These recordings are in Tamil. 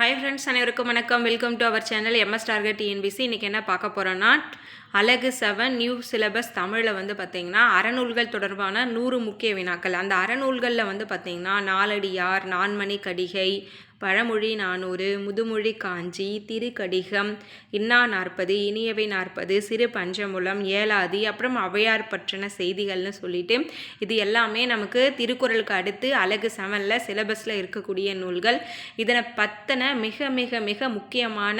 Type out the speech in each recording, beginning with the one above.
ஹாய் ஃப்ரெண்ட்ஸ் அனைவருக்கும் வணக்கம். Welcome to our channel MS target TNPSC இன்றைக்கி என்ன பார்க்க போகிறோன்னா அழகு செவன் நியூ சிலபஸ் தமிழில் வந்து பார்த்திங்கன்னா அறநூல்கள் தொடர்பான நூறு முக்கிய வினாக்கள். அந்த அறநூல்களில் வந்து பார்த்திங்கன்னா நாலடியார் நான்மணி கடிகை பழமொழி நானூறு முதுமொழி காஞ்சி திருக்கடிகம் இன்னா நாற்பது இனியவை நாற்பது சிறு பஞ்சமுலம் ஏலாதி அப்புறம் அவையார் பற்றின செய்திகள்னு சொல்லிட்டு இது எல்லாமே நமக்கு திருக்குறளுக்கு அடுத்து அழகு செவனில் சிலபஸில் இருக்கக்கூடிய நூல்கள். இதனை பற்றின மிக மிக மிக முக்கியமான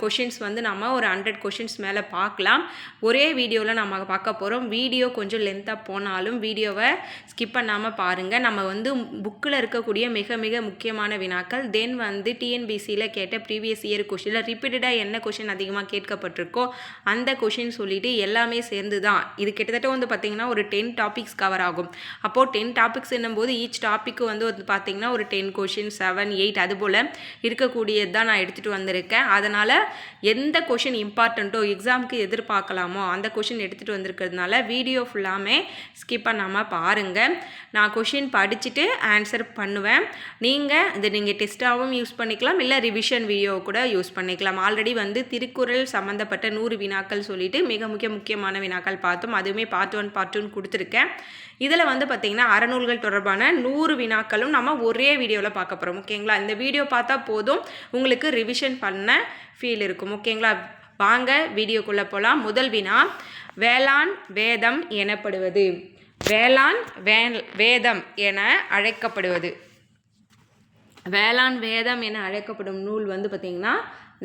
கொஷின்ஸ் வந்து நம்ம ஒரு ஹண்ட்ரட் கொஷின்ஸ் மேலே பார்க்கலாம். ஒரே வீடியோவில் நம்ம பார்க்க போகிறோம் வீடியோ கொஞ்சம் லென்த்தாக போனாலும் வீடியோவை ஸ்கிப் பண்ணாமல் பாருங்கள் நம்ம வந்து புக்கில் இருக்கக்கூடிய மிக மிக முக்கியமான வினாக்கள். தென் வந்து டிஎன்பிசியில் கேட்ட ப்ரீவியஸ் இயர் கொஷினில் ரிப்பீட்டடாக என்ன கொஷின் அதிகமாக கேட்கப்பட்டிருக்கோ அந்த கொஷின் சொல்லிவிட்டு எல்லாமே சேர்ந்து தான் இது கிட்டத்தட்ட வந்து பார்த்திங்கன்னா ஒரு டென் டாபிக்ஸ் கவர் ஆகும். அப்போது டென் டாபிக்ஸ் என்னும்போது ஈச் டாப்பிக்கு வந்து வந்து பார்த்திங்கன்னா ஒரு டென் கொஷின் செவன் எயிட் அது போல் இருக்கக்கூடியது தான் நான் எடுத்துகிட்டு வந்திருக்கேன். அதை அதனால் எந்த கொஷின் இம்பார்ட்டண்ட்டோ எக்ஸாமுக்கு எதிர்பார்க்கலாமோ அந்த கொஷின் எடுத்துகிட்டு வந்திருக்கிறதுனால வீடியோ ஃபுல்லாமே ஸ்கிப் பண்ணாமல் பாருங்கள் நான் கொஷின் படிச்சுட்டு ஆன்சர் பண்ணுவேன். நீங்கள் இது நீங்கள் டெஸ்ட்டாகவும் யூஸ் பண்ணிக்கலாம் இல்லை ரிவிஷன் வீடியோ கூட யூஸ் பண்ணிக்கலாம். ஆல்ரெடி வந்து திருக்குறள் சம்மந்தப்பட்ட நூறு வினாக்கள் சொல்லிட்டு மிக முக்கிய முக்கியமான வினாக்கள் பார்த்தோம். அதுவுமே பார்ட் ஒன் பார்ட் டூன்னு கொடுத்துருக்கேன். இதில் வந்து பார்த்திங்கன்னா அறநூல்கள் தொடர்பான நூறு வினாக்களும் நம்ம ஒரே வீடியோவில் பார்க்க போகிறோம் ஓகேங்களா? இந்த வீடியோ பார்த்தா போதும். உங்களுக்கு ரிவிஷன் பண்ண ஃபீல் இருக்கும் ஓகேங்களா? வாங்க வீடியோக்குள்ளே போகலாம் முதல் வினா வேளாண் வேதம் எனப்படுவது. வேளாண் வே வேதம் என அழைக்கப்படுவது. வேளாண் வேதம் என அழைக்கப்படும் நூல் வந்து பார்த்திங்கன்னா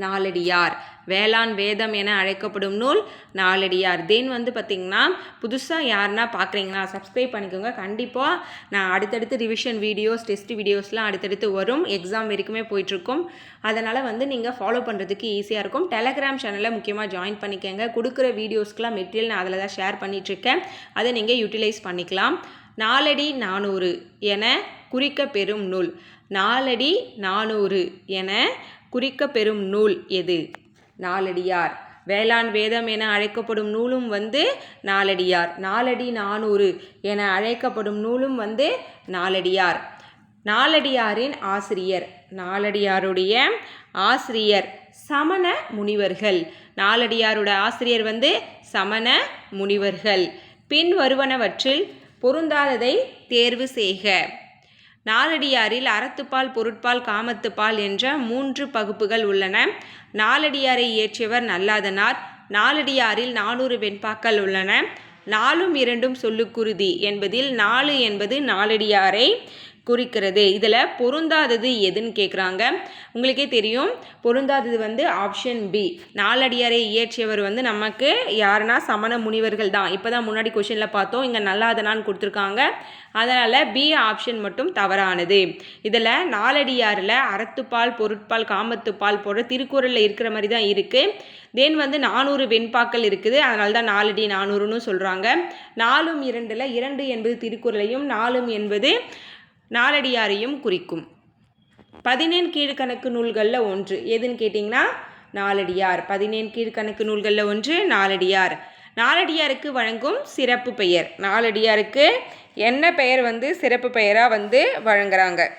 நாலடியார் வேளாண் வேதம் என அழைக்கப்படும் நூல் நாலடியார் தென் வந்து பார்த்திங்கன்னா புதுசாக யாருன்னா பார்க்குறீங்கன்னா சப்ஸ்கிரைப் பண்ணிக்கோங்க. கண்டிப்பாக நான் அடுத்தடுத்து ரிவிஷன் வீடியோஸ் டெஸ்ட் வீடியோஸ்லாம் அடுத்தடுத்து வரும். எக்ஸாம் வரைக்குமே போயிட்டுருக்கும். அதனால் வந்து நீங்கள் ஃபாலோ பண்ணுறதுக்கு ஈஸியாக இருக்கும். டெலகிராம் சேனலில் முக்கியமாக ஜாயின் பண்ணிக்கோங்க. கொடுக்குற வீடியோஸ்க்கெலாம் மெட்டீரியல் நான் அதில் தான் ஷேர் பண்ணிகிட்ருக்கேன் அதை நீங்கள் யூட்டிலைஸ் பண்ணிக்கலாம். நாலடி நானூறு என குறிக்க பெறும் நூல். நாலடி நானூறு என குறிக்கப்பெறும் நூல் எது? நாலடியார். வேளாண் வேதம் என அழைக்கப்படும் நூலும் வந்து நாலடியார். நாலடி நானூறு என அழைக்கப்படும் நூலும் வந்து நாலடியார். நாலடியாரின் ஆசிரியர். நாலடியாருடைய ஆசிரியர் சமண முனிவர்கள். நாலடியாரோட ஆசிரியர் வந்து சமண முனிவர்கள். பின் வருவனவற்றில் பொருந்தாததை தேர்வு செய்க. நாலடியாரில் அறத்துப்பால் பொருட்பால் காமத்துப்பால் என்ற மூன்று பகுப்புகள் உள்ளன. நாலடியாரை இயற்றியவர் நல்லாதனார். நாலடியாரில் நானூறு வெண்பாக்கள் உள்ளன. நாலும் இரண்டும் சொல்லுக்குருதி என்பதில் நாலு என்பது நாலடியாரை. குறிக்கிறது. இதில் பொருந்தாதது எதுன்னு கேட்குறாங்க உங்களுக்கே தெரியும். பொருந்தாதது வந்து ஆப்ஷன் பி நாலடியாரை இயற்றியவர் வந்து நமக்கு யாருன்னா சமண முனிவர்கள் தான். இப்போ தான் முன்னாடி கொஷினில் பார்த்தோம். இங்கே நல்லாதனான்னு கொடுத்துருக்காங்க. அதனால் பி ஆப்ஷன் மட்டும் தவறானது. இதில் நாலடியாரில் அறத்துப்பால் பொருட்பால் காமத்துப்பால் போன்ற திருக்குறளில் இருக்கிற மாதிரி தான் இருக்குது தென் வந்து நானூறு வெண்பாக்கள் இருக்குது. அதனால தான் நாலடி நானூறுன்னு சொல்கிறாங்க நாலும் இரண்டில் இரண்டு என்பது திருக்குறளையும் நாலும் என்பது நாலடியாரையும் குறிக்கும். பதினேன் கீழ்கணக்கு நூல்களில் ஒன்று. எதுன்னு கேட்டிங்கன்னா நாலடியார். பதினேன் கீழ்கணக்கு நூல்களில் ஒன்று நாலடியார். நாலடியாருக்கு வழங்கும் சிறப்பு பெயர். நாலடியாருக்கு என்ன பெயர் வந்து சிறப்பு பெயராக வந்து வழங்குறாங்க?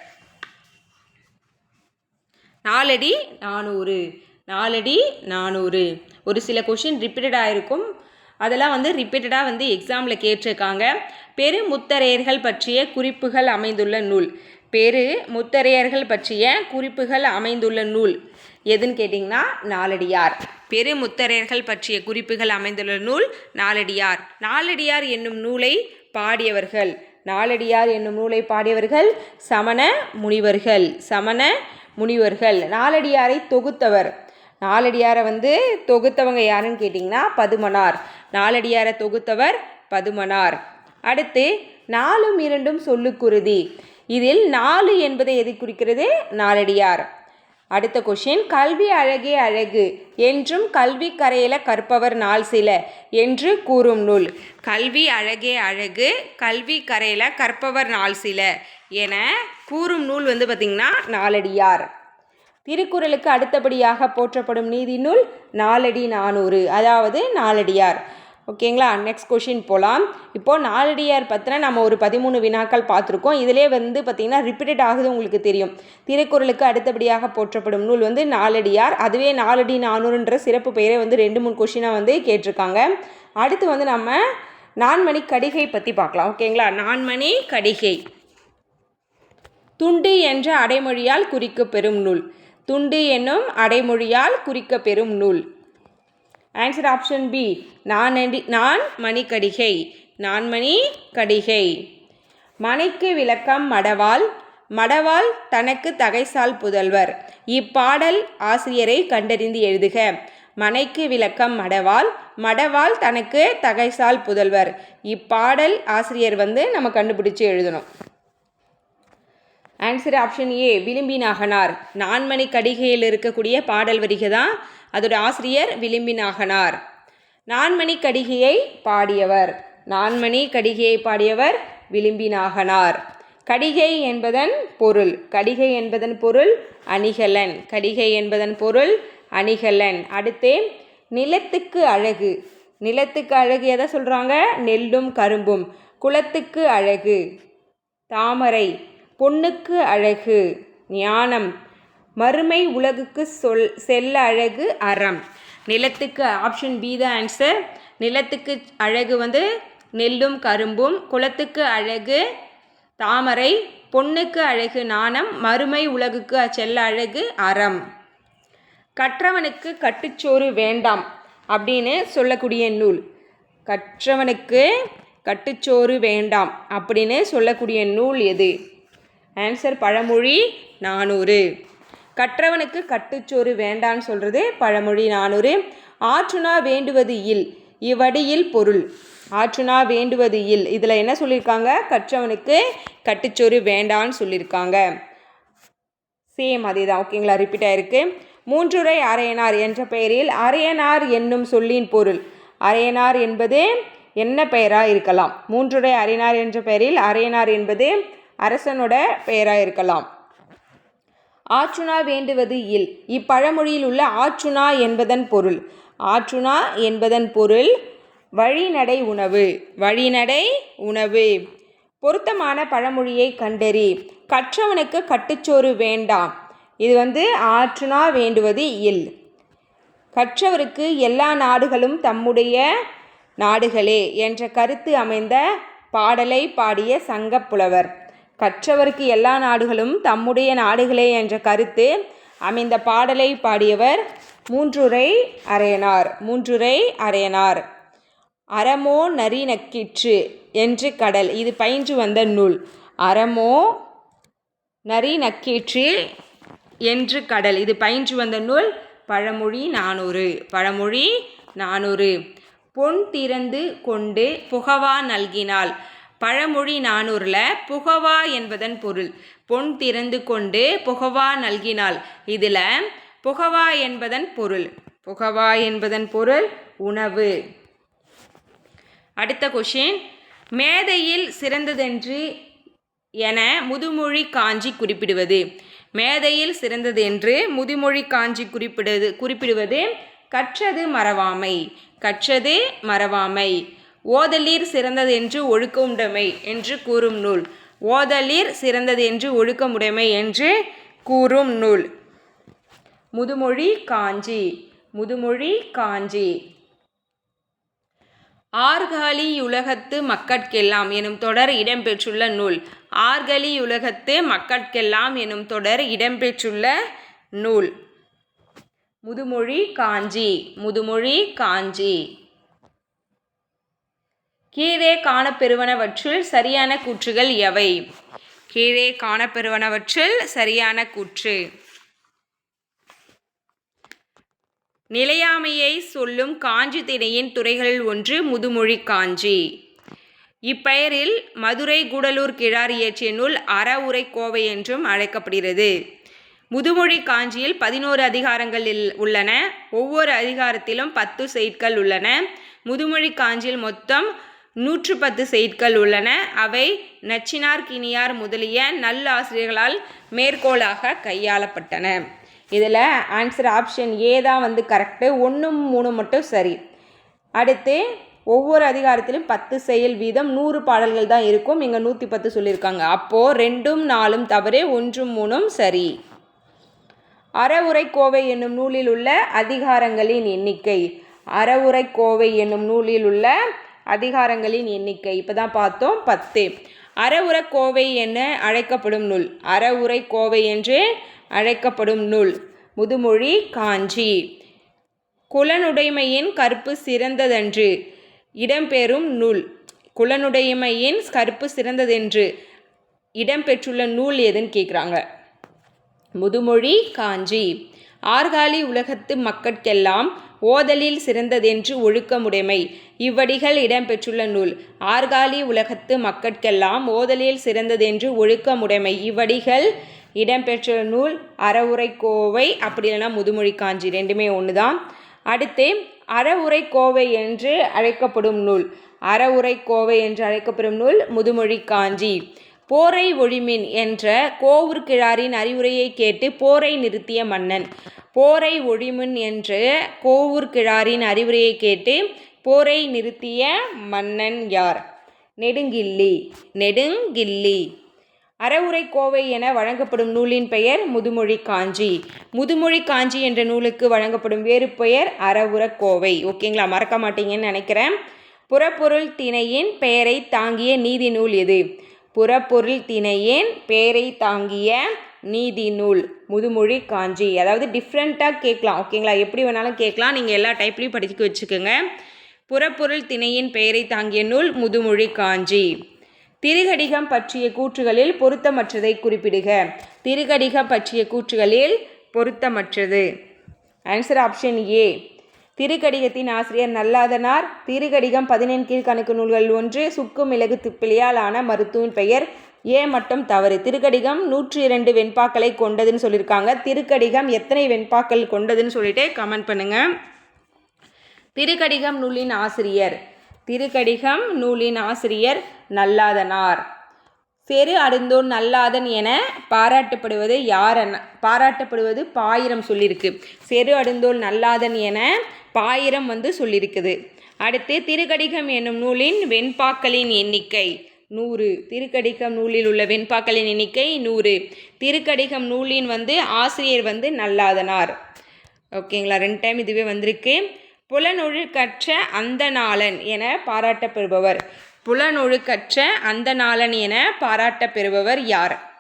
நாலடி நானூறு. நாலடி நானூறு. ஒரு சில கொஷின் ரிப்பீட்டடாக இருக்கும். அதெல்லாம் வந்து ரிப்பீட்டடாக வந்து எக்ஸாமில் கேட்டிருக்காங்க. பெரு முத்தரையர்கள் பற்றிய குறிப்புகள் அமைந்துள்ள நூல். பெரு முத்தரையர்கள் பற்றிய குறிப்புகள் அமைந்துள்ள நூல். எதுன்னு கேட்டிங்கன்னா நாலடியார். பெரு முத்தரையர்கள் பற்றிய குறிப்புகள் அமைந்துள்ள நூல் நாலடியார். நாலடியார் என்னும் நூலை பாடியவர்கள். நாலடியார் என்னும் நூலை பாடியவர்கள் சமண முனிவர்கள். சமண முனிவர்கள். நாலடியாரை தொகுத்தவர். நாலடியாரை வந்து தொகுத்தவங்க யாருன்னு கேட்டிங்கன்னா பதுமனார். நாலடியாரை தொகுத்தவர் பதுமனார். அடுத்து நாலும் இரண்டும் சொல்லுக்குருதி. இதில் நாலு என்பதை எது குறிக்கிறது? நாலடியார். அடுத்த கொஷின் கல்வி அழகே அழகு என்றும் கல்வி கரையில கற்பவர் நாள் சில என்று கூறும் நூல். கல்வி அழகே அழகு கல்வி கரையில கற்பவர் நாள் சில என கூறும் நூல் வந்து பார்த்திங்கன்னா நாலடியார். திருக்குறளுக்கு அடுத்தபடியாக போற்றப்படும் நீதி நூல் நாலடி நானூறு அதாவது நாலடியார். ஓகேங்களா? நெக்ஸ்ட் கொஷின் போகலாம் இப்போது நாலடியார் பற்றின நம்ம ஒரு பதிமூணு வினாக்கள் பார்த்துருக்கோம். இதிலே வந்து பார்த்திங்கன்னா ரிப்பீட்டட் ஆகுது உங்களுக்கு தெரியும். திருக்குறளுக்கு அடுத்தபடியாக போற்றப்படும் நூல் வந்து நாலடியார் அதுவே நாலடி நானூறுன்ற சிறப்பு பெயரை வந்து ரெண்டு மூணு கொஷினாக வந்து கேட்டிருக்காங்க. அடுத்து வந்து நம்ம நான்மணி கடிகை பற்றி பார்க்கலாம். ஓகேங்களா? நான்மணி கடிகை. துண்டு என்ற அடைமொழியால் குறிக்கப்பெறும் நூல். துண்டு என்னும் அடைமொழியால் குறிக்க பெறும் நூல். ஆன்சர் ஆப்ஷன் பி நான் நான் மணிக்கடிகை. நான்மணி கடிகை மணிக்கு விளக்கம் மடவாள். மடவாள் தனக்கு தகைசால் புதல்வர். இப்பாடல் ஆசிரியரை கண்டறிந்து எழுதுக. மனைக்கு விளக்கம் மடவாள். மடவாள் தனக்கு தகைசால் புதல்வர். இப்பாடல் ஆசிரியர் வந்து நம்ம கண்டுபிடிச்சு எழுதணும். Answer option A Vilambi Naganar. Nanmani கடிகையில் இருக்கக்கூடிய பாடல் வரிகை தான் அதோட ஆசிரியர் விளிம்பினாகனார். நான்மணி கடிகையை பாடியவர். நான்மணி கடிகையை பாடியவர் விளிம்பினாகனார். கடிகை என்பதன் பொருள். கடிகை என்பதன் பொருள் அணிகலன். கடிகை என்பதன் பொருள் அணிகலன். அடுத்து நிலத்துக்கு அழகு. நிலத்துக்கு அழகு எதை சொல்கிறாங்க நெல்லும் கரும்பும். குளத்துக்கு அழகு. தாமரை. பொண்ணுக்கு அழகு. ஞானம். மறுமை உலகுக்கு சொல் செல்ல அழகு அறம். நிலத்துக்கு ஆப்ஷன் பி த ஆன்சர் நிலத்துக்கு அழகு வந்து நெல்லும் கரும்பும். குளத்துக்கு அழகு தாமரை. பொண்ணுக்கு அழகு நாணம். மறுமை உலகுக்கு செல்ல அழகு அறம். கற்றவனுக்கு கட்டுச்சோறு வேண்டாம் அப்படின்னு சொல்லக்கூடிய நூல். கற்றவனுக்கு கட்டுச்சோறு வேண்டாம் அப்படின்னு சொல்லக்கூடிய நூல் எது? ஆன்சர் பழமொழி நானூறு. கற்றவனுக்கு கட்டுச்சோறு வேண்டான்னு சொல்கிறது பழமொழி நானூறு. ஆற்றுனா வேண்டுவது இல் இவ்வடியில் பொருள். ஆற்றுனா வேண்டுவது இல். இதில் என்ன சொல்லியிருக்காங்க கற்றவனுக்கு கட்டுச்சோறு வேண்டான்னு சொல்லியிருக்காங்க சேம் அதே தான் ஓகேங்களா ரிப்பீட் ஆயிருக்கு. மூன்றுரை அரையனார் என்ற பெயரில் அரையனார் என்னும் சொல்லின் பொருள். அரையனார் என்பது என்ன பெயராக இருக்கலாம். மூன்றுரை அரையனார் என்ற பெயரில் அரையனார் என்பது அரசனோட பெயராக இருக்கலாம். ஆற்றுணா வேண்டுவது இல். இப்பழமொழியில் உள்ள ஆற்றுணா என்பதன் பொருள். ஆற்றுணா என்பதன் பொருள் வழிநடை உணவு. வழிநடை உணவு. பொருத்தமான பழமொழியை கண்டறி. கற்றவனுக்கு கட்டுச்சோறு வேண்டாம். இது வந்து ஆற்றுனா வேண்டுவது இல். கற்றவருக்கு எல்லா நாடுகளும் தம்முடைய நாடுகளே என்ற கருத்து அமைந்த பாடலை பாடிய சங்கப்புலவர் கற்றவருக்கு எல்லா நாடுகளும் தம்முடைய நாடுகளே என்ற கருத்து அமைந்த பாடலை பாடியவர் மூன்றுரை அரையனார் மூன்றுரை அரையனார் அறமோ நரி நக்கிற்று என்று கடல் இது பயின்று வந்த நூல். அறமோ நரி நக்கீற்று என்று கடல் இது பயின்று வந்த நூல். பழமொழி நானூறு பழமொழி நானூறு. பொன் திறந்து கொண்டு புகவா நல்கினாள். பழமொழி நானூறில் புகவா என்பதன் பொருள். பொன் திறந்து கொண்டு புகவா நல்கினாள். இதில் புகவா என்பதன் பொருள். புகவா என்பதன் பொருள் உணவு. அடுத்த கொஷின் மேதையில் சிறந்ததென்று என முதுமொழி காஞ்சி குறிப்பிடுவது. மேதையில் சிறந்தது என்று முதுமொழி காஞ்சி குறிப்பிடுவது குறிப்பிடுவது கற்றது மறவாமை. கற்றது மறவாமை. ஓதலீர் சிறந்தது என்று ஒழுக்கமுடைமை என்று கூறும் நூல். ஓதலீர் சிறந்தது என்று ஒழுக்கமுடைமை என்று கூறும் நூல். முதுமொழி காஞ்சி. முதுமொழி காஞ்சி. ஆர்காலி உலகத்து மக்கட்கெல்லாம் எனும் தொடர் இடம்பெற்றுள்ள நூல். ஆர்கலி உலகத்து மக்கட்கெல்லாம் எனும் தொடர் இடம்பெற்றுள்ள நூல். முதுமொழி காஞ்சி. முதுமொழி காஞ்சி. கீழே காணப்பெறுவனவற்றில் சரியான கூற்றுகள் எவை? கீழே காணப்பெறுவனவற்றில் சரியான கூற்று. நிலையாமையை சொல்லும் காஞ்சி திணையின் துறைகளில் ஒன்று முதுமொழி காஞ்சி. இப்பெயரில் மதுரை கூடலூர் கிழார் இயற்றிய நூல் அறவுரை கோவை என்றும் அழைக்கப்படுகிறது. முதுமொழி காஞ்சியில் பதினோரு அதிகாரங்கள் உள்ளன. ஒவ்வொரு அதிகாரத்திலும் பத்து செய்ட்கள் உள்ளன. முதுமொழி காஞ்சியில் மொத்தம் நூற்று பத்து செய்திகள் உள்ளன. அவை நச்சினார் கினியார் முதலிய நல்லாசிரியர்களால் மேற்கோளாக கையாளப்பட்டன. இதில் ஆன்சர் ஆப்ஷன் ஏ தான் வந்து கரெக்டு ஒன்று மூணு மட்டும் சரி. அடுத்து ஒவ்வொரு அதிகாரத்திலும் பத்து செயல் வீதம் நூறு பாடல்கள் தான் இருக்கும். இங்கே நூற்றி பத்து சொல்லியிருக்காங்க. அப்போது ரெண்டும் நாலும் தவறு ஒன்றும் மூணும் சரி. அறவுரை கோவை என்னும் நூலில் உள்ள அதிகாரங்களின் எண்ணிக்கை. அறவுரை கோவை என்னும் நூலில் உள்ள அதிகாரங்களின் எண்ணிக்கை. இப்போ தான் பார்த்தோம் பத்து. அறவுரை கோவை என அழைக்கப்படும் நூல். அறவுரை கோவை என்று அழைக்கப்படும் நூல். முதுமொழி காஞ்சி. குலனுடைமையின் கற்பு சிறந்ததன்று இடம்பெறும் நூல். குலனுடைமையின் கற்பு சிறந்ததென்று இடம்பெற்றுள்ள நூல் எதுன்னு கேட்குறாங்க முதுமொழி காஞ்சி. ஆர்காலி உலகத்து மக்கட்கெல்லாம் ஓதலில் சிறந்ததென்று ஒழுக்கமுடைமை. இவ்வடிகள் இடம்பெற்றுள்ள நூல். ஆர்காலி உலகத்து மக்கட்கெல்லாம் ஓதலில் சிறந்ததென்று ஒழுக்கமுடைமை. இவ்வடிகள் இடம்பெற்ற நூல் அறவுரை கோவை அப்படி இல்லைன்னா முதுமொழி காஞ்சி. ரெண்டுமே ஒன்று தான் அடுத்து அறவுரை கோவை என்று அழைக்கப்படும் நூல். அறவுரை கோவை என்று அழைக்கப்படும் நூல் முதுமொழி காஞ்சி. போரை ஒழிமின் என்ற கோவூர் கிழாரின் அறிவுரையை கேட்டு போரை நிறுத்திய மன்னன். போரை ஒழிமின் என்று கோவூர் கிழாரின் அறிவுரையை கேட்டு போரை நிறுத்திய மன்னன் யார்? நெடுங்கில்லி நெடுங்கில்லி அறவுரை கோவை என வழங்கப்படும் நூலின் பெயர் முதுமொழி காஞ்சி முதுமொழி காஞ்சி என்ற நூலுக்கு வழங்கப்படும் வேறு பெயர் அறவுர கோவை. ஓகேங்களா? மறக்க மாட்டீங்கன்னு நினைக்கிறேன். புறப்பொருள் திணையின் பெயரை தாங்கிய நீதி நூல் எது? புறப்பொருள் திணையின் பெயரை தாங்கிய நீதி நூல். முதுமொழி காஞ்சி. அதாவது டிஃப்ரெண்ட்டாக கேட்கலாம். ஓகேங்களா? எப்படி வேணாலும் கேட்கலாம். நீங்கள் எல்லா டைப்லையும் படிக்க வச்சுக்கோங்க. புறப்பொருள் திணையின் பெயரை தாங்கிய நூல் முதுமொழி காஞ்சி. திருகடிகம் பற்றிய கூற்றுகளில் பொருத்தமற்றதை குறிப்பிடுக. திருகடிகம் பற்றிய கூற்றுகளில் பொருத்தமற்றது. ஆன்சர் ஆப்ஷன் ஏ திருக்கடிகத்தின் ஆசிரியர் நல்லாதனார். திருக்கடிகம் பதினெண் கீழ்கணக்கு நூல்கள் ஒன்று சுக்கு மிளகு துப்பிலியால் ஆன மருத்துவின் பெயர். ஏ மட்டும் தவறு. திருக்கடிகம் நூற்றி இரண்டு வெண்பாக்களை கொண்டதுன்னு சொல்லியிருக்காங்க திருக்கடிகம் எத்தனை வெண்பாக்கள் கொண்டதுன்னு சொல்லிட்டு கமெண்ட் பண்ணுங்கள் திருக்கடிகம் நூலின் ஆசிரியர். திருக்கடிகம் நூலின் ஆசிரியர் நல்லாதனார். செரு அடுந்தோன் நல்லாதன் என பாராட்டப்படுவது யாரன் பாராட்டப்படுவது பாயிரம் சொல்லியிருக்கு செரு அடுந்தோல் நல்லாதன் என பாயிரம் வந்து சொல்லியிருக்குது அடுத்து திருக்கடிகம் என்னும் நூலின் வெண்பாக்களின் எண்ணிக்கை நூறு. திருக்கடிகம் நூலில் உள்ள வெண்பாக்களின் எண்ணிக்கை நூறு. திருக்கடிகம் நூலின் வந்து ஆசிரியர் வந்து நல்லாதனார். ஓகேங்களா? ரெண்டு டைம் இதுவே வந்திருக்கு. புலனொழுக்கற்ற அந்த நாளன் என பாராட்டப்படுபவர். புலனொழுக்கற்ற அந்த நாளன் என பாராட்டப்பெறுபவர் யார்?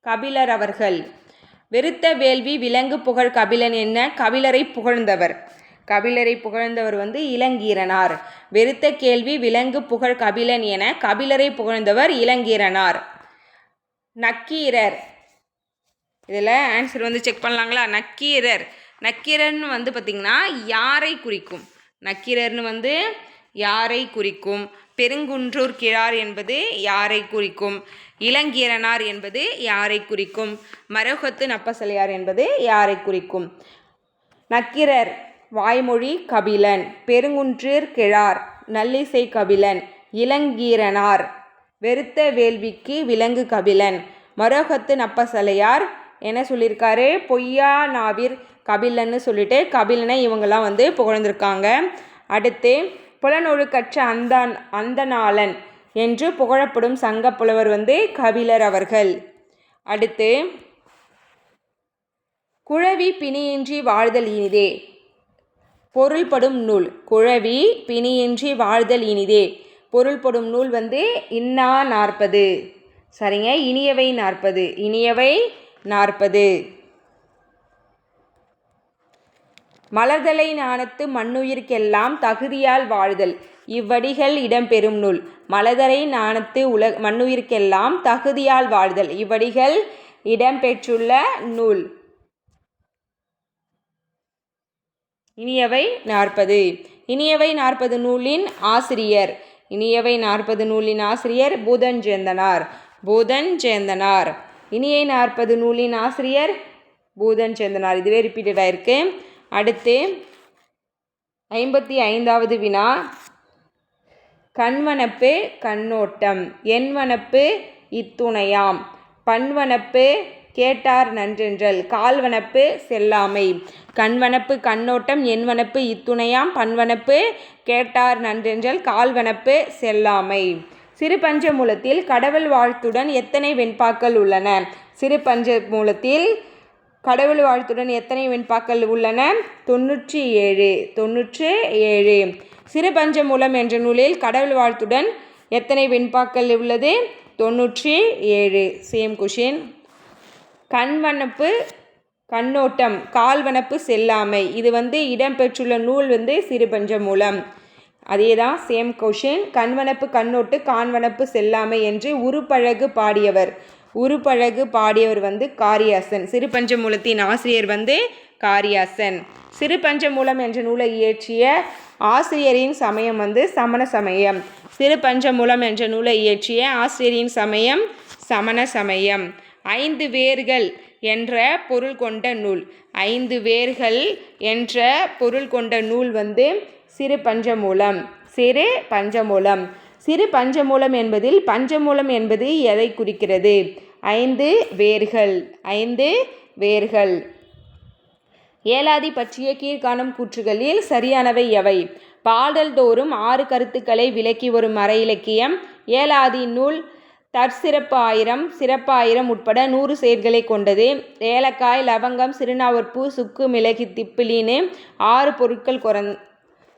கபிலர் அவர்கள். வெறுத்த வேள்வி விலங்கு புகழ் கபிலன் என்ன? கபிலரை புகழ்ந்தவர். கபிலரை புகழ்ந்தவர் வந்து இளங்கீரனார். வெறுத்த கேள்வி விலங்கு புகழ் கபிலன் என கபிலரை புகழ்ந்தவர் இளங்கீரனார். நக்கீரர். இதில் ஆன்சர் வந்து செக் பண்ணலாங்களா? நக்கீரர். நக்கீரர்னு வந்து பார்த்திங்கன்னா யாரை குறிக்கும்? நக்கீரர்னு வந்து யாரை குறிக்கும்? பெருங்குன்றூர் கிழார் என்பது யாரை குறிக்கும்? இளங்கீரனார் என்பது யாரை குறிக்கும்? மரகத்து நப்பசலையார் என்பது யாரை குறிக்கும்? நக்கீரர் வாய்மொழி கபிலன். பெருங்குன்றீர் கிழார் நல்லிசை கபிலன். இளங்கீரனார் வெறுத்த வேள்விக்கு விலங்கு கபிலன். மரோகத்து நப்பசலையார் என்ன சொல்லியிருக்காரு. பொய்யா நாவிர் கபிலன்னு சொல்லிட்டு கபிலனை இவங்கெல்லாம் வந்து புகழ்ந்திருக்காங்க. அடுத்து புலனொழுக்கற்ற அந்தான் அந்தநாளன் என்று புகழப்படும் சங்க புலவர் வந்து கபிலர் அவர்கள். அடுத்து குழவி பிணியின்றி வாழ்தல் இனிதே. பொருள்படும் நூல். குழவி பிணியின்றி வாழ்தல் இனிதே. பொருள்படும் நூல் வந்து இன்னா நாற்பது. சரிங்க? இனியவை நாற்பது. இனியவை நாற்பது. மலர்தலை ஞானத்து மண்ணுயிர்க்கெல்லாம் தகுதியால் வாழ்தல். இவ்வடிகள் இடம்பெறும் நூல். மலர்தலை நாணத்து உல மண்ணுயிர்க்கெல்லாம் தகுதியால் வாழ்தல். இவ்வடிகள் இடம்பெற்றுள்ள நூல். இனியவை நாற்பது. இனியவை நாற்பது நூலின் ஆசிரியர். இனியவை நாற்பது நூலின் ஆசிரியர் பூதன் சேந்தனார் பூதன் சேந்தனார் இனியை நாற்பது நூலின் ஆசிரியர் பூதன் சேந்தனார் இதுவே ரிப்பீட்டட் ஆயிருக்கு அடுத்து ஐம்பத்தி ஐந்தாவது வினா. கண்வனப்பு கண்ணோட்டம். எண்வனப்பு இத்துணையாம். பண்வனப்பு கேட்டார் நன்றென்றல். கால்வனப்பு செல்லாமை. கண்வனப்பு கண்ணோட்டம். எண்வனப்பு இத்துணையாம். பண்வனப்பு கேட்டார் நன்றென்றல். கால்வனப்பு செல்லாமை. சிறு பஞ்சமூலத்தில் கடவுள் வாழ்த்துடன் எத்தனை வெண்பாக்கள் உள்ளன? சிறு பஞ்சமூலத்தில் கடவுள் வாழ்த்துடன் எத்தனை வெண்பாக்கள் உள்ளன? தொண்ணூற்றி ஏழு தொண்ணூற்று ஏழு. சிறுபஞ்ச மூலம் என்ற நூலில் கடவுள் வாழ்த்துடன் எத்தனை வெண்பாக்கள் உள்ளது? தொண்ணூற்றி ஏழு. சேம் கொஷின் கண்வனப்பு கண்ணோட்டம் கால்வனப்பு செல்லாமை. இது வந்து இடம்பெற்றுள்ள நூல் வந்து சிறுபஞ்சமூலம் அதே தான் சேம் கொஷின் கண்வனப்பு கண்ணோட்டு கான்வனப்பு செல்லாமை என்று உருப்பழகு பாடியவர். உருப்பழகு பாடியவர் வந்து காரியாசன். சிறுபஞ்சமூலத்தின் ஆசிரியர் வந்து காரியாசன். சிறுபஞ்சமூலம் என்ற நூலை இயற்றிய ஆசிரியரின் சமயம் வந்து சமண சமயம். சிறுபஞ்சமூலம் என்ற நூலை இயற்றிய ஆசிரியரின் சமயம் சமண சமயம். ஐந்து வேர்கள் என்ற பொருள் கொண்ட நூல். ஐந்து வேர்கள் என்ற பொருள் கொண்ட நூல் வந்து சிறு பஞ்சமூலம். சிறு பஞ்சமூலம். சிறு பஞ்சமூலம் என்பதில் பஞ்சமூலம் என்பது எதை குறிக்கிறது? ஐந்து வேர்கள். ஐந்து வேர்கள். ஏலாதி பற்றிய கீழ்காணும் கூற்றுகளில் சரியானவை எவை? பாடல் தோறும் ஆறு கருத்துக்களை விளக்கி வரும் மறை இலக்கியம். ஏலாதி நூல் தற்சிறப்பு ஆயிரம் உட்பட நூறு செயல்களை கொண்டது. ஏலக்காய் லவங்கம் சிறுநாவற்பூ சுக்கு மிளகு திப்பிலின்னு ஆறு பொருட்கள் குறந்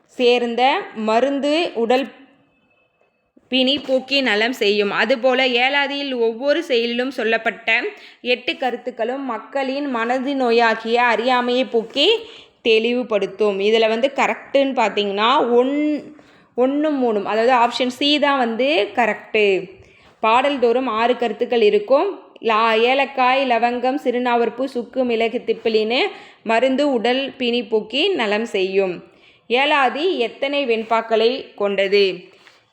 சேர்ந்த மருந்து உடல் பிணி போக்கி நலம் செய்யும். அதுபோல ஏலாதியில் ஒவ்வொரு செயலிலும் சொல்லப்பட்ட எட்டு கருத்துக்களும் மக்களின் மனது நோயாகிய அறியாமையை போக்கி தெளிவுபடுத்தும். இதில் வந்து கரெக்டுன்னு பார்த்தீங்கன்னா ஒன் ஒன்று மூணும். அதாவது ஆப்ஷன் சி தான் வந்து கரெக்டு பாடல்தோறும் ஆறு கருத்துக்கள் இருக்கும். லா ஏலக்காய் லவங்கம் சிறுநாவற்பூ சுக்கு மிளகு திப்பிலின்னு மருந்து உடல் பிணி போக்கி நலம் செய்யும். ஏலாதி எத்தனை வெண்பாக்களை கொண்டது?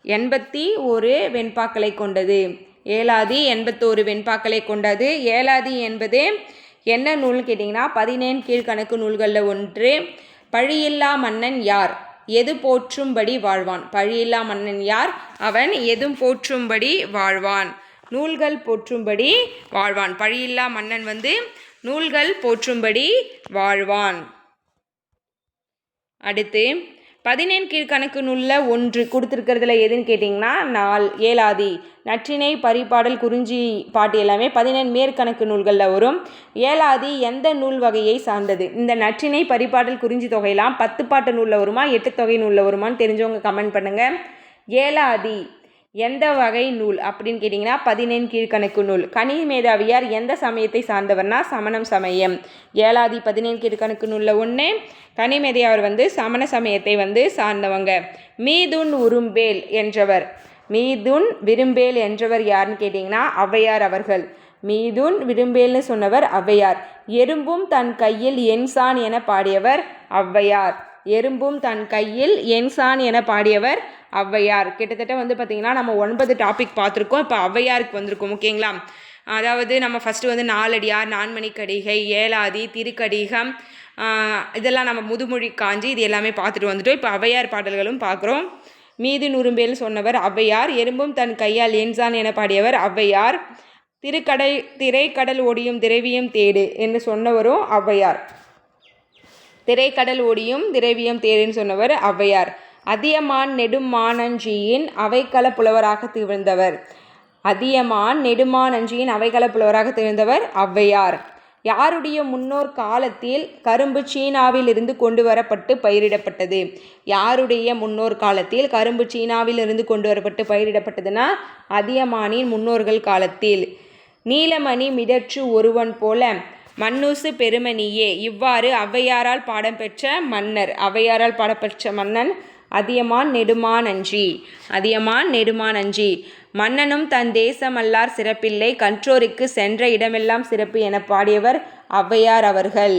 எண்பத்தி ஒரு வெண்பாக்களை கொண்டது. ஏலாதி எண்பத்தோரு வெண்பாக்களை கொண்டது. ஏலாதி என்பது என்ன நூல்னு கேட்டிங்கன்னா பதினேழு கீழ்கணக்கு நூல்களில் ஒன்று. பழியில்லா மன்னன் யார்? எது போற்றும்படி வாழ்வான்? பழியில்லா மன்னன் யார்? அவன் எதும் போற்றும்படி வாழ்வான். நூல்கள் போற்றும்படி வாழ்வான். பழியில்லா மன்னன் வந்து நூல்கள் போற்றும்படி வாழ்வான். அடுத்து பதினேன் கீழ்கணக்கு நூலில் ஒன்று கொடுத்துருக்கிறதுல எதுன்னு கேட்டிங்கன்னா நாள் ஏலாதி நற்றினை பரிபாடல் குறிஞ்சி பாட்டு எல்லாமே பதினேழு மேற்கணக்கு நூல்களில் வரும். ஏலாதி எந்த நூல் வகையை சார்ந்தது? இந்த நற்றினை பரிபாடல் குறிஞ்சி தொகையெல்லாம் பத்து பாட்டு நூலில் வருமா எட்டு தொகை நூலில் வருமான்னு தெரிஞ்சவங்க கமெண்ட் பண்ணுங்கள் ஏலாதி எந்த வகை நூல் அப்படின்னு கேட்டிங்கன்னா பதினேழு கீழ்கணக்கு நூல். கனி மேதாவியார் எந்த சமயத்தை சார்ந்தவர்னா சமணம் சமயம். ஏழாதி பதினேழு கீழ்கணக்கு நூலில் ஒன்று கனிமேதையார் வந்து சமண சமயத்தை வந்து சார்ந்தவங்க. மீதுன் உரும்பேல் என்றவர். மீதுன் விரும்பேல் என்றவர் யாருன்னு கேட்டிங்கன்னா ஔவையார் அவர்கள். மீதுன் விரும்பேல்னு சொன்னவர் ஔவையார். எறும்பும் தன் கையில் என்சான் என பாடியவர் ஔவையார். எறும்பும் தன் கையில் என்சான் என பாடியவர் ஔவையார். கிட்டத்தட்ட வந்து பார்த்திங்கன்னா நம்ம ஒன்பது டாபிக் பார்த்துருக்கோம். இப்போ ஔவையாருக்கு வந்திருக்கோம் ஓகேங்களா அதாவது நம்ம ஃபஸ்ட்டு வந்து நாலடியார் நான்மணி கடிகை ஏலாதி திருக்கடிகம் இதெல்லாம் நம்ம முதுமொழி காஞ்சி இது எல்லாமே பார்த்துட்டு வந்துட்டோம். இப்போ ஔவையார் பாடல்களும் பார்க்குறோம். மீது நுறும்பேல் சொன்னவர் ஔவையார் எறும்பும் தன் கையால் என்சான் என பாடியவர் ஔவையார். திருக்கடல் திரைக்கடல் ஓடியும் திரவியம் தேடு என்று சொன்னவரும் ஔவையார். திரைக்கடல் ஓடியும் திரவியம் தேடுன்னு சொன்னவர் ஔவையார். அதியமான் நெடுமானஞ்சியின் அவைக்கள புலவராக திகழ்ந்தவர். அதியமான் நெடுமானஞ்சியின் அவைக்கள புலவராக திகழ்ந்தவர் ஔவையார். யாருடைய முன்னோர் காலத்தில் கரும்பு சீனாவிலிருந்து கொண்டு வரப்பட்டு பயிரிடப்பட்டது? யாருடைய முன்னோர் காலத்தில் கரும்பு சீனாவில் இருந்து கொண்டு வரப்பட்டு பயிரிடப்பட்டதுன்னா அதியமானின் முன்னோர்கள் காலத்தில். நீலமணி மிடற்று ஒருவன் போல மன்னூசு பெருமணியே இவ்வாறு ஔவையாரால் பாடம் பெற்ற மன்னர் ஔவையாரால் பாடப்பெற்ற மன்னன் அதியமான் நெடுமானஞ்சி அதியமான் நெடுமானஞ்சி. மன்னனும் தன் தேசமல்லார் சிறப்பில்லை கன்றோருக்கு சென்ற இடமெல்லாம் சிறப்பு என பாடியவர் ஔவையார் அவர்கள்.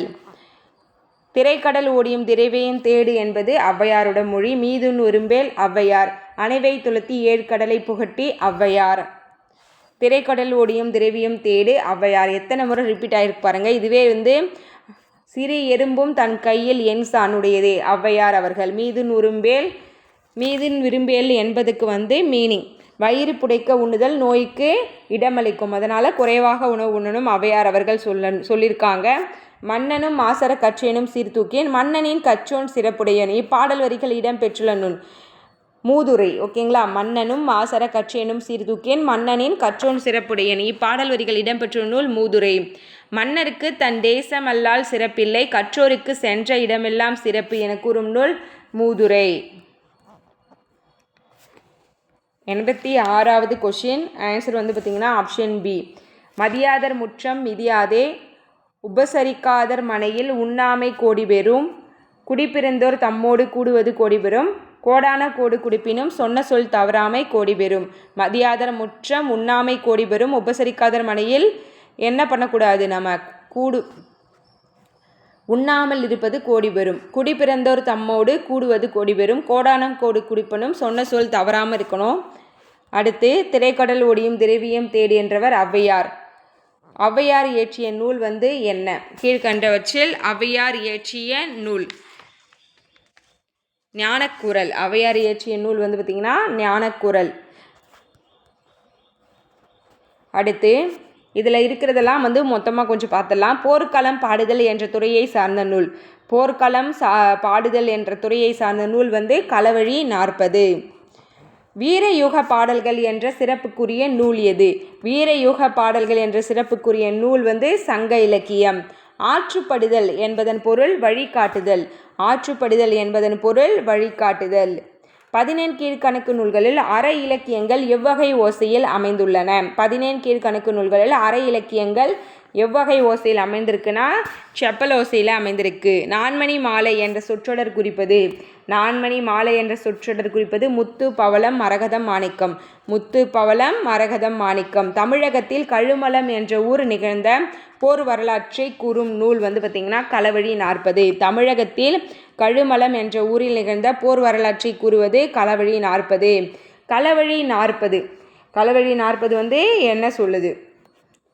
திரைக்கடல் ஓடியும் திரைவையும் தேடு என்பது ஔவையாரோட மொழி மீதுன் உரும்பேல் ஔவையார் அணைவை துளத்தி ஏழு கடலை புகட்டி ஔவையார். திரைக்கடல் ஓடியும் திரவியம் தேடு. ஔவையார் எத்தனை முறை ரிப்பீட் ஆகிருக்கு பாருங்கள் இதுவே வந்து சிறு எறும்பும் தன் கையில் என் சானுடையதே ஔவையார் அவர்கள் மீது உரும்பேல் மீதின் விரும்பேல் என்பதுக்கு வந்து மீனிங் வயிறு புடைக்க உண்ணுதல் நோய்க்கு இடமளிக்கும். அதனால் குறைவாக உணவு உண்ணணும் அவையார் அவர்கள் சொல்ல சொல்லியிருக்காங்க. மன்னனும் மாசர கற்றேனும் சீர்தூக்கியன் மன்னனின் கச்சோன் சிறப்புடையன். இப்பாடல் வரிகள் இடம்பெற்றுள்ள நூல். மூதுரை ஓகேங்களா? மன்னனும் மாசர கற்றேனும் சீர்தூக்கியன் மன்னனின் கற்றோன் சிறப்புடையன். இப்பாடல் வரிகள் இடம்பெற்ற நூல் மூதுரை. மன்னருக்கு தன் தேசம் அல்லால் சிறப்பில்லை கற்றோருக்கு சென்ற இடமெல்லாம் சிறப்பு என கூறும் நூல் மூதுரை. எண்பத்தி ஆறாவது கொஷின் ஆன்சர் வந்து பார்த்திங்கன்னா ஆப்ஷன் பி மதியாதர் முற்றம் மிதியாதே உபசரிக்காதர் மனையில் உண்ணாமை கோடி பெறும் குடிப்பிறந்தோர் தம்மோடு கூடுவது கோடி பெறும் கோடான கோடு குடிப்பினும் சொன்ன சொல் தவறாமை கோடி பெறும். மதியாதர் முற்றம் உண்ணாமை கோடி பெறும். உபசரிக்காதர் மனையில் என்ன பண்ணக்கூடாது? நம்ம கூடு உண்ணாமல் இருப்பது கோடி பெறும். குடி பிறந்தோர் தம்மோடு கூடுவது கோடி பெறும். கோடானம் கோடு குடிப்பனும் சொன்ன சொல் தவறாமல் இருக்கணும். அடுத்து திரைக்கடல் ஒடியும் திரவியம் தேடி என்றவர் ஔவையார். ஔவையார் இயற்றிய நூல் வந்து என்ன? கீழ்கண்டவற்றில் ஔவையார் இயற்றிய நூல். ஞானக்குரல். அவையார் இயற்றிய நூல் வந்து பார்த்திங்கன்னா ஞானக்குரல். அடுத்து இதில் இருக்கிறதெல்லாம் வந்து மொத்தமாக கொஞ்சம் பார்த்துடலாம் போர்க்களம் பாடுதல் என்ற துறையை சார்ந்த நூல். போர்க்களம் சா பாடுதல் என்ற துறையை சார்ந்த நூல் வந்து களவழி நாற்பது. வீரயுக பாடல்கள் என்ற சிறப்புக்குரிய நூல் எது? வீரயுக பாடல்கள் என்ற சிறப்புக்குரிய நூல் வந்து சங்க இலக்கியம். ஆற்றுப்படுதல் என்பதன் பொருள் வழிகாட்டுதல். ஆற்றுப்படுதல் என்பதன் பொருள் வழிகாட்டுதல். பதினேன் கீழ்கணக்கு நூல்களில் அற இலக்கியங்கள் எவ்வகை ஓசையில் அமைந்துள்ளன? பதினேன் கீழ்கணக்கு நூல்களில் அற இலக்கியங்கள் எவ்வகை ஓசையில் அமைந்திருக்குன்னா? செப்பல் ஓசையில் அமைந்திருக்கு. நான்மணி மாலை என்ற சொற்றொடர் குறிப்பது. நான்மணி மாலை என்ற சொற்றொடர் குறிப்பது முத்து பவளம் மரகதம் மாணிக்கம். முத்து பவளம் மரகதம் மாணிக்கம். தமிழகத்தில் கழுமலம் என்ற ஊர் நிகழ்ந்த போர் வரலாற்றை கூறும் நூல் வந்து பார்த்திங்கன்னா களவழி நாற்பது. தமிழகத்தில் கழுமலம் என்ற ஊரில் நிகழ்ந்த போர் வரலாற்றை கூறுவது களவழி நாற்பது. களவழி நாற்பது. களவழி நாற்பது வந்து என்ன சொல்லுது?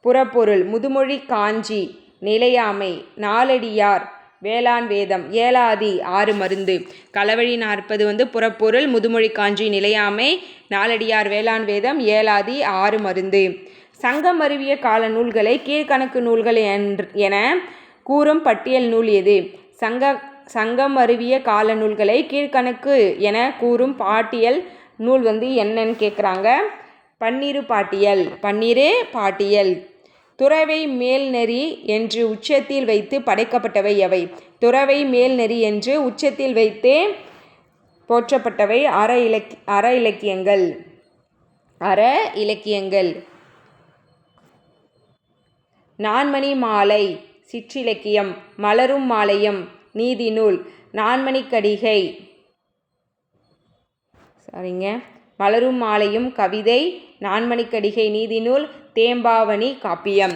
புறப்பொருள் முதுமொழி காஞ்சி நிலையாமை நாலடியார் வேளாண் வேதம் ஏலாதி ஆறு மருந்து. களவழி நாற்பது வந்து புறப்பொருள் முதுமொழி காஞ்சி நிலையாமை நாலடியார் வேளாண் வேதம் ஏலாதி ஆறு மருந்து. சங்கம் அறிவிய கால நூல்களை கீழ்கணக்கு நூல்கள் என கூறும் பட்டியல் நூல் எது? சங்க சங்கம் அறிவிய கால நூல்களை கீழ்கணக்கு என கூறும் பாட்டியல் நூல் வந்து என்னன்னு கேட்குறாங்க பன்னீரு பாட்டியல். பன்னீரே பாட்டியல். துறவை மேல்நெறி என்று உச்சத்தில் வைத்து படைக்கப்பட்டவை எவை துறவை மேல்நெறி என்று உச்சத்தில் வைத்தே போற்றப்பட்டவை அற இலக் அற இலக்கியங்கள். அற இலக்கியங்கள். நான்மணி மாலை சிற்றிலக்கியம் மலரும் மாலையம் நீதி நூல் நான்மணிக்கடிகை சரிங்க மலரும் மாலையும் கவிதை நான்மணிக்கடிகை நீதி நூல் தேம்பாவணி காப்பியம்.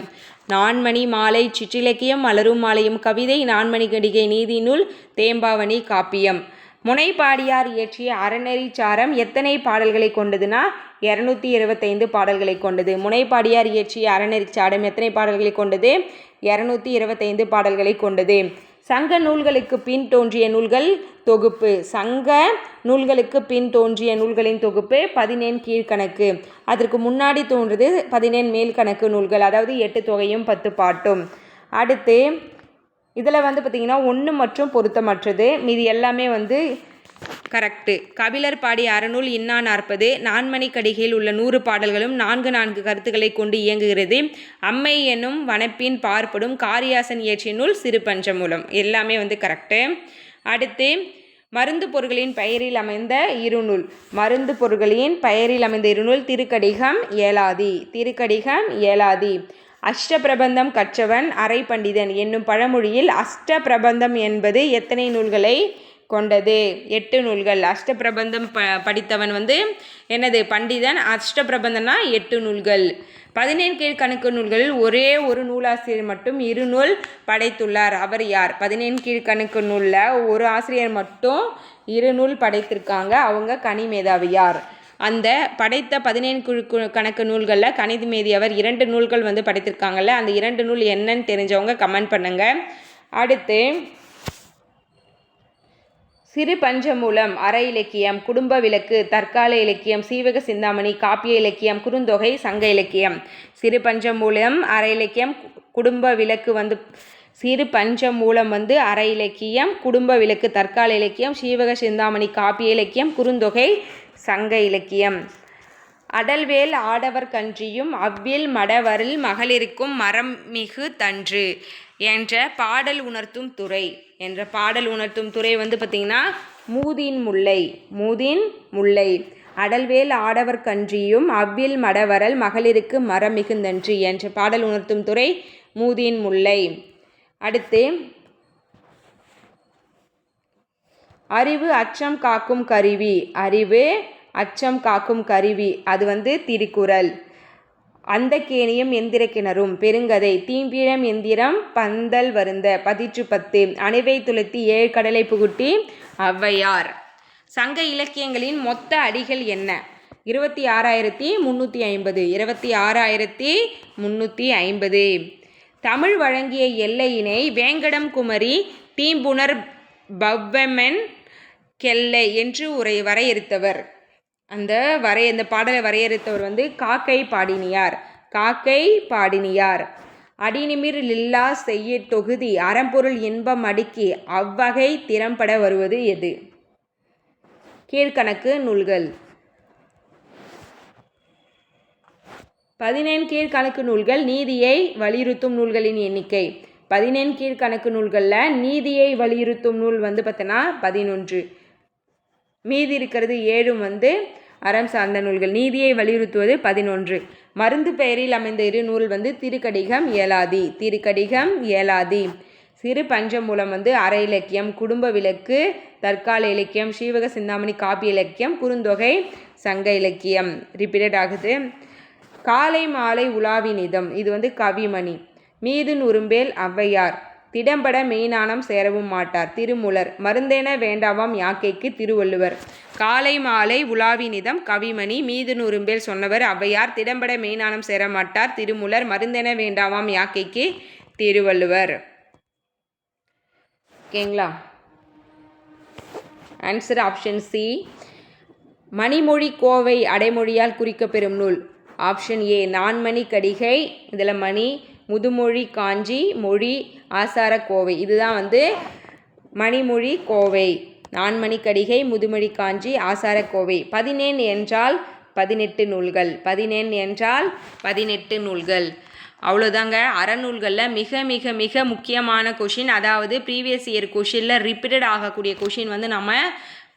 நான்மணி மாலை சிற்றிலக்கியம் மலரும் மாலையும் கவிதை நான்மணிக்கடிகை நீதி நூல் தேம்பாவணி காப்பியம். முனைப்பாடியார் இயற்றிய அறநெறி சாரம் எத்தனை பாடல்களை கொண்டதுன்னா இரநூத்தி இருபத்தைந்து பாடல்களை கொண்டது. முனைப்பாடியார் இயற்றிய அறநெறி சாரம் எத்தனை பாடல்களை கொண்டது? இரநூத்தி இருபத்தைந்து பாடல்களை கொண்டது. சங்க நூல்களுக்கு பின் தோன்றிய நூல்கள் தொகுப்பு. சங்க நூல்களுக்கு பின் தோன்றிய நூல்களின் தொகுப்பு பதினேன் கீழ்கணக்கு. அதற்கு முன்னாடி தோன்றது பதினேன் மேல் கணக்கு நூல்கள் அதாவது எட்டு தொகையும் பத்து பாட்டும். அடுத்து இதில் வந்து பார்த்திங்கன்னா ஒன்று மற்றும் பொருத்தமற்றது. மீதி எல்லாமே வந்து கரெக்டு. கபிலர் பாடிய அறநூல் இன்னா நாற்பது. நான்மணிக்கடிகையில் உள்ள நூறு பாடல்களும் நான்கு நான்கு கருத்துக்களை கொண்டு இயங்குகிறது. அம்மை என்னும் வனப்பின் பார்ப்படும் காரியாசன் இயற்றிய நூல் சிறு பஞ்சமூலம் எல்லாமே வந்து கரெக்டு. அடுத்து மருந்து பொருள்களின் பெயரில் அமைந்த இருநூல். மருந்து பொருள்களின் பெயரில் அமைந்த இருநூல் திருக்கடிகம் ஏலாதி. திருக்கடிகம் ஏலாதி. அஷ்டபிரபந்தம் கற்றவன் அரை பண்டிதன் என்னும் பழமொழியில் அஷ்டபிரபந்தம் என்பது எத்தனை நூல்களை கொண்டது. எட்டு நூல்கள். அஷ்டபிரபந்தம் ப படித்தவன் வந்து என்னது? பண்டிதன். அஷ்டபிரபந்தம்னா எட்டு நூல்கள். பதினேழு கீழ் கணக்கு நூல்களில் ஒரே ஒரு நூலாசிரியர் மட்டும் இரு நூல் படைத்துள்ளார். அவர் யார்? பதினேழு கீழ் கணக்கு நூலில் ஒரு ஆசிரியர் மட்டும் இரு நூல் படைத்திருக்காங்க. அவங்க கனி யார்? அந்த படைத்த பதினேழு குழு கணக்கு நூல்களில் கணித மேதி அவர் இரண்டு நூல்கள் வந்து படைத்திருக்காங்கல்ல அந்த இரண்டு நூல் என்னன்னு தெரிஞ்சவங்க கமெண்ட் பண்ணுங்கள் அடுத்து சிறு பஞ்சமூலம் அற இலக்கியம் குடும்ப விளக்கு தற்கால இலக்கியம் சீவக சிந்தாமணி காப்பிய இலக்கியம் குறுந்தொகை சங்க இலக்கியம். சிறு பஞ்சமூலம் அற இலக்கியம் குடும்ப விளக்கு வந்து சிறு பஞ்சமூலம் வந்து அற இலக்கியம் குடும்ப விளக்கு தற்கால இலக்கியம் சீவக சிந்தாமணி காப்பிய இலக்கியம் குறுந்தொகை சங்க இலக்கியம். அடல்வேல் ஆடவர் கன்றியும் அவ்வில் மடவரில் மகளிருக்கும் மரம்மிகு தன்று என்ற பாடல் உணர்த்தும் துறை. என்ற பாடல் உணர்த்தும் துறை வந்து பார்த்திங்கன்னா மூதின் முல்லை மூதின் முல்லை. அடல்வேல் ஆடவர் கன்றியும் அவ்வில் மடவரல் மகளிருக்கு மரம் மிகுந்தன்று என்ற பாடல் உணர்த்தும் துறை மூதின் முல்லை. அடுத்து அறிவு அச்சம் காக்கும் கருவி. அறிவு அச்சம் காக்கும் கருவி. அது வந்து திருக்குறள். அந்த கேணியம் எந்திர கிணறும் பெருங்கதை. தீம்பீழம் எந்திரம் பந்தல் வருந்த. பதிற்று பத்து அணைவை துளத்தி ஏழு கடலை புகுட்டி ஔவையார். சங்க இலக்கியங்களின் மொத்த அடிகள் என்ன? இருபத்தி ஆறாயிரத்தி முந்நூற்றி ஐம்பது. இருபத்தி ஆறாயிரத்தி முந்நூற்றி ஐம்பது. தமிழ் வழங்கிய எல்லையினை வேங்கடம் குமரி தீம்புணர் பவ்வமென் கெல்லை என்று உரை வரையறுத்தவர். அந்த வரைய இந்த பாடலை வரையறுத்தவர் வந்து காக்கை பாடினியார். காக்கை பாடினியார். அடிநிமிர் லில்லா செய்ய தொகுதி அறம்பொருள் இன்பம் அடுக்கி அவ்வகை திறம்பட வருவது எது? கீழ்கணக்கு நூல்கள். பதினேழு கீழ்கணக்கு நூல்கள் நீதியை வலியுறுத்தும் நூல்களின் எண்ணிக்கை. பதினேழு கீழ்கணக்கு நூல்களில் நீதியை வலியுறுத்தும் நூல் வந்து பார்த்தோன்னா பதினொன்று. மீதி இருக்கிறது ஏழும் வந்து அறம் சார்ந்த நூல்கள். நீதியை வலியுறுத்துவது பதினொன்று. மருந்து பெயரில் அமைந்த இரு நூல் வந்து திருக்கடிகம் ஏலாதி. திருக்கடிகம் ஏலாதி. சிறு பஞ்சமூலம் வந்து அற இலக்கியம் குடும்ப விளக்கு தற்கால இலக்கியம் சீவக சிந்தாமணி காப்பி இலக்கியம் குறுந்தொகை சங்க இலக்கியம். ரிப்பீட்டட் ஆகுது. காலை மாலை உலாவினிதம் இது வந்து கவிமணி. மீது நுறும்பேல் ஔவையார். திடம்பட மெய்ஞானம் சேரவும் மாட்டார். திருமுலர் மருந்தென வேண்டாவாம் யாக்கைக்கு திருவள்ளுவர். காலை மாலை உலாவினிதம் கவிமணி மீது நூறும்பேல் சொன்னவர் ஔவையார் திடம்பட மெய்ஞானம் சேர மாட்டார் திருமுலர் மருந்தென வேண்டாவாம் யாக்கைக்கு திருவள்ளுவர். ஓகேங்களா? Answer option C Manimozhi Kovai அடைமொழியால் குறிக்கப்பெறும் நூல். Option A Nanmani Kadigai. இதில் மணி முதுமொழி காஞ்சி மொழி ஆசார கோவை இதுதான் வந்து மணிமொழி கோவை. நான்மணிக்கடிகை முதுமொழி காஞ்சி ஆசார கோவை பதினேன் என்றால் பதினெட்டு நூல்கள். பதினேன் என்றால் பதினெட்டு நூல்கள். அவ்வளோதாங்க. அறநூல்களில் மிக மிக மிக முக்கியமான கொஷின் அதாவது ப்ரீவியஸ் இயர் கொஷினில் ரிப்பீட்டட் ஆகக்கூடிய கொஷின் வந்து நம்ம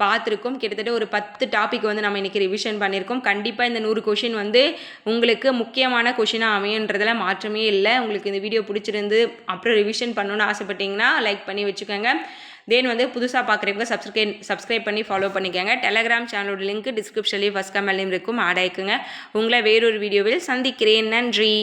பார்த்துருக்கோம். கிட்டத்தட்ட ஒரு பத்து டாபிக் வந்து நம்ம இன்றைக்கி ரிவிஷன் பண்ணியிருக்கோம். கண்டிப்பாக இந்த நூறு கொஷின் வந்து உங்களுக்கு முக்கியமான கொஷினாக அமையன்றதில் மாற்றமே இல்லை. உங்களுக்கு இந்த வீடியோ பிடிச்சிருந்து அப்புறம் ரிவிஷன் பண்ணணும்னு ஆசைப்பட்டீங்கன்னா லைக் பண்ணி வச்சுக்கோங்க. தென் வந்து புதுசாக பார்க்குறவங்க சப்ஸ்கிரைப் சப்ஸ்கிரைப் பண்ணி ஃபாலோ பண்ணிக்கோங்க. டெலகிராம் சேனலோட லிங்க் டிஸ்கிரிப்ஷன்லேயும் ஃபஸ்ட் கமெண்ட்லேயும் இருக்கும். ஆட் ஆயிக்குங்க. உங்களை வேறொரு வீடியோவில் சந்திக்கிறேன். நன்றி.